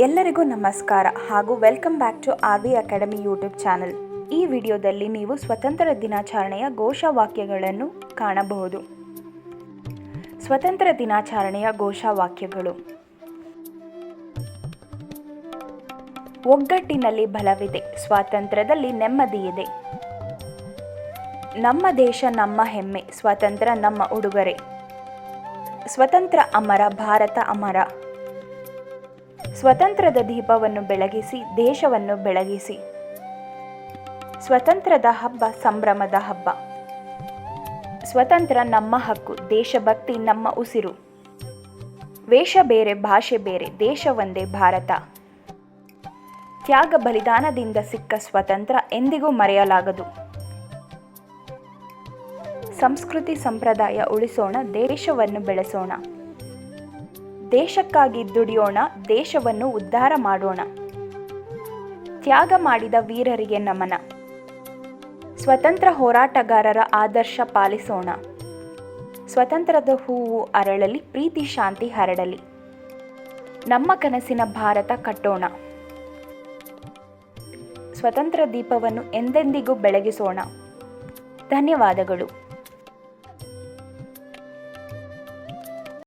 ಎಲ್ಲರಿಗೂ ನಮಸ್ಕಾರ ಹಾಗೂ welcome back to R V academy YouTube channel ಈ ವಿಡಿಯೋದಲ್ಲಿ ನೀವು ಸ್ವತಂತ್ರ ದಿನಾಚರಣೆಯ ಘೋಷವಾಕ್ಯಗಳನ್ನು ಕಾಣಬಹುದು. ಸ್ವತಂತ್ರ ದಿನಾಚರಣೆಯ ಘೋಷವಾಕ್ಯಗಳು. ಒಗ್ಗಟ್ಟಿನಲ್ಲಿ ಬಲವಿದೆ, ಸ್ವಾತಂತ್ರ್ಯದಲ್ಲಿ ನೆಮ್ಮದಿಯಿದೆ. ನಮ್ಮ ದೇಶ ನಮ್ಮ ಹೆಮ್ಮೆ, ಸ್ವಾತಂತ್ರ್ಯ ನಮ್ಮ ಉಡುಗೊರೆ. ಸ್ವತಂತ್ರ ಅಮರ, ಭಾರತ ಅಮರ. ಸ್ವತಂತ್ರದ ದೀಪವನ್ನು ಬೆಳಗಿಸಿ, ದೇಶವನ್ನು ಬೆಳಗಿಸಿ. ಸ್ವತಂತ್ರದ ಹಬ್ಬ, ಸಂಭ್ರಮದ ಹಬ್ಬ. ಸ್ವತಂತ್ರ ನಮ್ಮ ಹಕ್ಕು, ದೇಶಭಕ್ತಿ ನಮ್ಮ ಉಸಿರು. ವೇಷ ಬೇರೆ, ಭಾಷೆ ಬೇರೆ ದೇಶವೊಂದೇ ಭಾರತ. ತ್ಯಾಗ ಬಲಿದಾನದಿಂದ ಸಿಕ್ಕ ಸ್ವತಂತ್ರ ಎಂದಿಗೂ ಮರೆಯಲಾಗದು. ಸಂಸ್ಕೃತಿ ಸಂಪ್ರದಾಯ ಉಳಿಸೋಣ, ದೇಶವನ್ನು ಬೆಳೆಸೋಣ. ದೇಶಕ್ಕಾಗಿ ದುಡಿಯೋಣ, ದೇಶವನ್ನು ಉದ್ಧಾರ ಮಾಡೋಣ. ತ್ಯಾಗ ಮಾಡಿದ ವೀರರಿಗೆ ನಮನ. ಸ್ವತಂತ್ರ ಹೋರಾಟಗಾರರ ಆದರ್ಶ ಪಾಲಿಸೋಣ. ಸ್ವತಂತ್ರದ ಹೂವು ಅರಳಲಿ, ಪ್ರೀತಿ ಶಾಂತಿ ಹರಡಲಿ. ನಮ್ಮ ಕನಸಿನ ಭಾರತ ಕಟ್ಟೋಣ. ಸ್ವತಂತ್ರ ದೀಪವನ್ನು ಎಂದೆಂದಿಗೂ ಬೆಳಗಿಸೋಣ. ಧನ್ಯವಾದಗಳು.